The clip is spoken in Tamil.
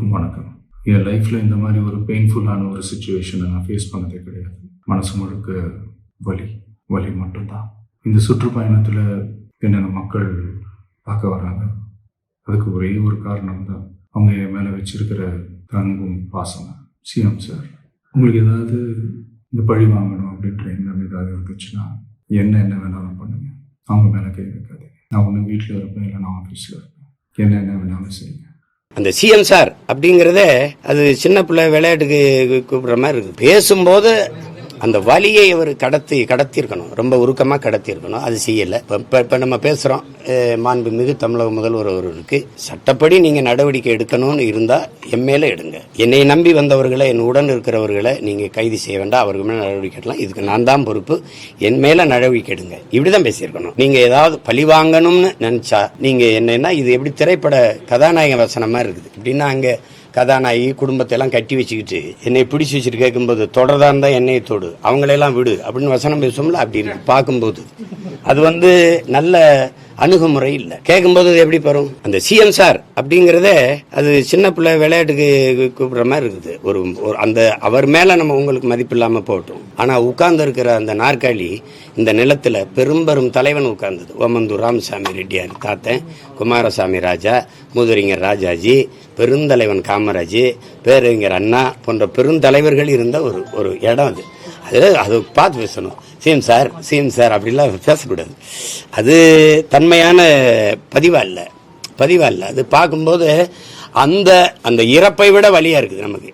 எல்லோருக்கும் வணக்கம். என் லைஃப்பில் இந்த மாதிரி ஒரு பெயின்ஃபுல்லான ஒரு சுச்சுவேஷனை நான் ஃபேஸ் பண்ணதே கிடையாது. மனசு முழுக்க வலி வலி மட்டும்தான். இந்த சுற்றுப்பயணத்தில் என்னென்ன மக்கள் பார்க்க வராங்க அதுக்கு ஒரே ஒரு காரணம் தான். அவங்க என் மேலே வச்சிருக்கிற தங்கும் பாசம் சிஎம் சார் உங்களுக்கு ஏதாவது இந்த பழி வாங்கணும் அப்படின்ற எண்ணம் ஏதாவது இருந்துச்சுன்னா என்ன என்ன வேணாலும் பண்ணுங்கள் அவங்க மேலே கை வைக்காதீங்க. நான் ஒன்று வீட்டில் இருப்பேன் இல்லை நான் ஆஃபீஸில் இருப்பேன். என்ன என்ன வேணாலும் செய்யுங்க. அந்த சிஎம் சார் அப்படிங்கிறதே அது சின்ன பிள்ளை விளையாட்டுக்கு கூப்பிடுற மாதிரி இருக்கு. பேசும்போது அந்த வழியை அவர் கடத்தி கடத்தியிருக்கணும். ரொம்ப உருக்கமாக கடத்தியிருக்கணும். அது செய்யலை. இப்போ இப்போ இப்போ நம்ம பேசுகிறோம் மாண்புமிகு தமிழக முதல்வர் அவர்களுக்கு சட்டப்படி நீங்கள் நடவடிக்கை எடுக்கணும்னு இருந்தால் என் மேலே எடுங்க. என்னை நம்பி வந்தவர்களை என் உடன் இருக்கிறவர்களை நீங்கள் கைது செய்ய வேண்டாம். அவர்கள் மேலே நடவடிக்கை எடுக்கலாம். இதுக்கு நான் தான் பொறுப்பு. என் மேலே நடவடிக்கை எடுங்க. இப்படி தான் பேசியிருக்கணும். நீங்கள் ஏதாவது பழி வாங்கணும்னு நினச்சா நீங்கள் என்னன்னா இது எப்படி திரைப்பட கதாநாயக வசனம் மாதிரி இருக்குது. இப்படின்னா அங்கே கதாநாயகி குடும்பத்தையெல்லாம் கட்டி வச்சுக்கிட்டு என்னை பிடிச்சி வச்சுட்டு கேட்கும்போது தொடர்தான் இருந்தால் என்னையை தொடு அவங்களையெல்லாம் விடு அப்படின்னு வசனம் பேசுவோம்ல அப்படி இருக்கு பார்க்கும்போது. அது வந்து நல்ல அணுகுமுறை இல்லை. கேட்கும்போது அது எப்படி வரும் அந்த சிஎம் சார் அப்படிங்கிறதே அது சின்ன பிள்ளை விளையாட்டுக்கு கூப்பிடுற மாதிரி இருக்குது. ஒரு ஒரு அந்த அவர் மேலே நம்ம உங்களுக்கு மதிப்பு இல்லாமல் போட்டோம் ஆனால் உட்கார்ந்து இருக்கிற அந்த நாற்காலி இந்த நிலத்தில் பெரும்பெரும் தலைவன் உட்கார்ந்தது. ஓமந்தூர் ராமசாமி ரெட்டியார் தாத்தன் குமாரசாமி ராஜா முதுரிஞர் ராஜாஜி பெருந்தலைவன் காமராஜ் பேரறிஞர் அண்ணா போன்ற பெருந்தலைவர்கள் இருந்த ஒரு ஒரு இடம் அது. அது அது பார்த்து பேசணும். சிஎம் சார் சிஎம் சார் அப்படிலாம் பேசக்கூடாது. அது தன்மையான பதிவாக இல்லை. பதிவாக இல்லை. அது பார்க்கும்போது அந்த அந்த இறப்பை விட வழியாக இருக்குது நமக்கு.